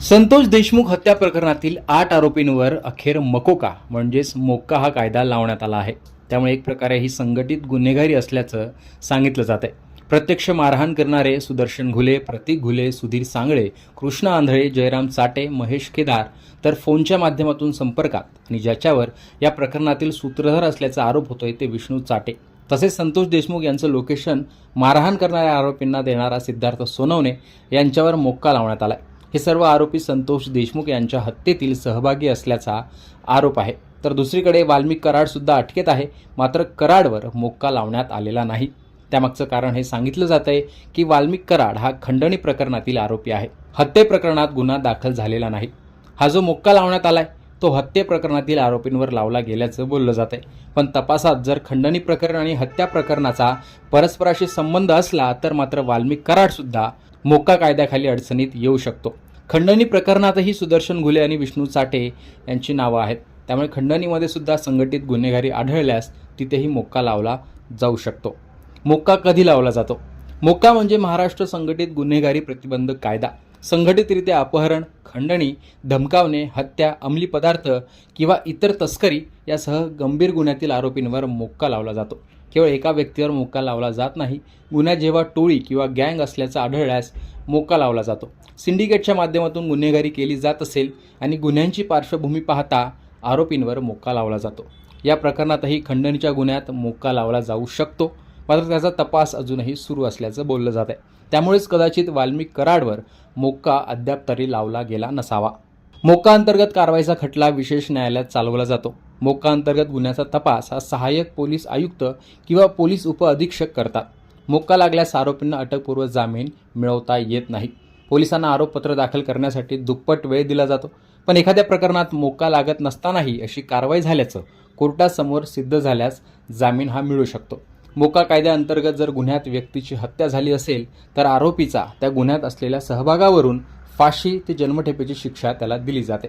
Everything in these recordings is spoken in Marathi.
संतोष देशमुख हत्या प्रकरणातील आठ आरोपींवर अखेर मकोका म्हणजेच मोक्का हा कायदा लावण्यात आला आहे. त्यामुळे एक प्रकारे ही संघटित गुन्हेगारी असल्याचं सांगितलं जात आहे. प्रत्यक्ष मारहाण करणारे सुदर्शन घुले प्रतीक घुले सुधीर सांगळे कृष्ण आंधळे जयराम चाटे महेश केदार तर फोनच्या माध्यमातून संपर्कात आणि ज्याच्यावर या प्रकरणातील सूत्रधार असल्याचा आरोप होतोय ते विष्णू चाटे तसेच संतोष देशमुख यांचं लोकेशन मारहाण करणाऱ्या आरोपींना देणारा सिद्धार्थ सोनवणे यांच्यावर मोक्का लावण्यात आला आहे हे सर्व आरोपी संतोष देशमुख यांच्या हत्येतील सहभागी असल्याचा आरोप आहे. तर दुसरीकडे वाल्मिक कराडसुद्धा अटकेत आहे मात्र कराडवर मोक्का लावण्यात आलेला नाही. त्यामागचं कारण हे सांगितलं जात आहे की वाल्मिक कराड हा खंडणी प्रकरणातील आरोपी आहे. हत्ये प्रकरणात गुन्हा दाखल झालेला नाही. हा जो मोक्का लावण्यात आलाय तो हत्ये प्रकरणातील आरोपींवर लावला गेल्याचं बोललं जात आहे पण तपासात जर खंडणी प्रकरण आणि हत्या प्रकरणाचा परस्पराशी संबंध असला तर मात्र वाल्मिक कराडसुद्धा मोक्का कायद्याखाली अडचणीत येऊ शकतो. खंडणी प्रकरणातही सुदर्शन घुले आणि विष्णू चाटे यांची नावं आहेत. त्यामुळे खंडणीमध्ये सुद्धा संघटित गुन्हेगारी आढळल्यास तिथेही मोक्का लावला जाऊ शकतो. मोक्का कधी लावला जातो? मोक्का म्हणजे महाराष्ट्र संघटित गुन्हेगारी प्रतिबंधक कायदा. संघटितरित्या अपहरण खंडणी धमकावणे हत्या अंमली पदार्थ किंवा इतर तस्करी यासह गंभीर गुन्ह्यातील आरोपींवर मोक्का लावला जातो. केवळ एका व्यक्तीवर मोक्का लावला जात नाही. गुन्ह्यात जेव्हा टोळी किंवा गँग असल्याचं आढळल्यास मोक्का लावला जातो. सिंडिकेटच्या माध्यमातून गुन्हेगारी केली जात असेल आणि गुन्ह्यांची पार्श्वभूमी पाहता आरोपींवर मोक्का लावला जातो. या प्रकरणातही खंडणीच्या गुन्ह्यात मोक्का लावला जाऊ शकतो. मात्र त्याचा तपास अजूनही सुरू असल्याचं बोललं जात आहे त्यामुळेच कदाचित वाल्मिक कराडवर मोक्का अद्याप तरी लावला गेला नसावा. मोका अंतर्गत कारवाईचा खटला विशेष न्यायालयात चालवला जातो. मोका अंतर्गत गुन्ह्याचा तपास हा सहाय्यक पोलीस आयुक्त किंवा पोलीस उपअधीक्षक करतात. मोक्का लागल्यास आरोपींना अटकपूर्व जामीन मिळवता येत नाही. पोलिसांना आरोपपत्र दाखल करण्यासाठी दुप्पट वेळ दिला जातो. पण एखाद्या प्रकरणात मोक्का लागत नसतानाही अशी कारवाई झाल्याचं कोर्टासमोर सिद्ध झाल्यास जामीन हा मिळू शकतो. मोका कायद्याअंतर्गत जर गुन्ह्यात व्यक्तीची हत्या झाली असेल तर आरोपीचा त्या गुन्ह्यात असलेल्या सहभागावरून फाशी ते जन्मठेपेची शिक्षा त्याला दिली जाते.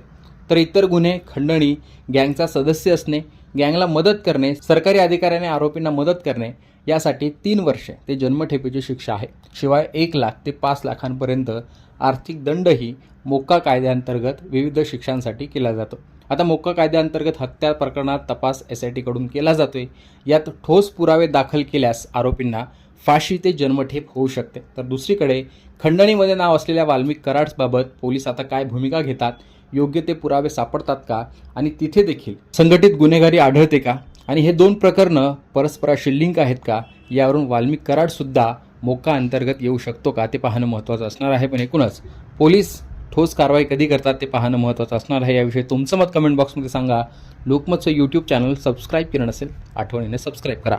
तर इतर गुन्हे खंडणी गँगचा सदस्य असणे गँगला मदत करणे सरकारी अधिकाऱ्याने आरोपींना मदत करणे यासाठी तीन वर्षे ते जन्मठेपेची शिक्षा आहे. शिवाय एक लाख ते पाच लाखांपर्यंत आर्थिक दंडही मोक्का कायद्याअंतर्गत विविध शिक्षांसाठी केला जातो. आता मोक्का कायद्याअंतर्गत हत्या प्रकरणात तपास एस आय टीकडून केला जातोय. यात ठोस पुरावे दाखल केल्यास आरोपींना फाशी ते जन्मठेप होऊ शकते. तर दुसरीकडे खंडणीमध्ये नाव असलेल्या वाल्मिक कराड्सबाबत पोलीस आता काय भूमिका घेतात योग्य ते पुरावे सापडतात का? आणि तिथे देखील संघटित गुन्हेगारी आढळते का? आणि हे दोन प्रकरणं परस्पराशी लिंक आहेत का? यावरून वाल्मिक कराडसुद्धा मोका अंतर्गत येऊ शकतो का? ते पाहणं महत्त्वाचं असणार आहे. पण एकूणच पोलीस ठोस कारवाई कधी करतात ते पाहणं महत्त्वाचं असणार आहे. याविषयी तुमचं मत कमेंट बॉक्समध्ये सांगा. लोकमतचं यूट्यूब चॅनल सबस्क्राईब केलं नसेल आठवणीने सबस्क्राईब करा.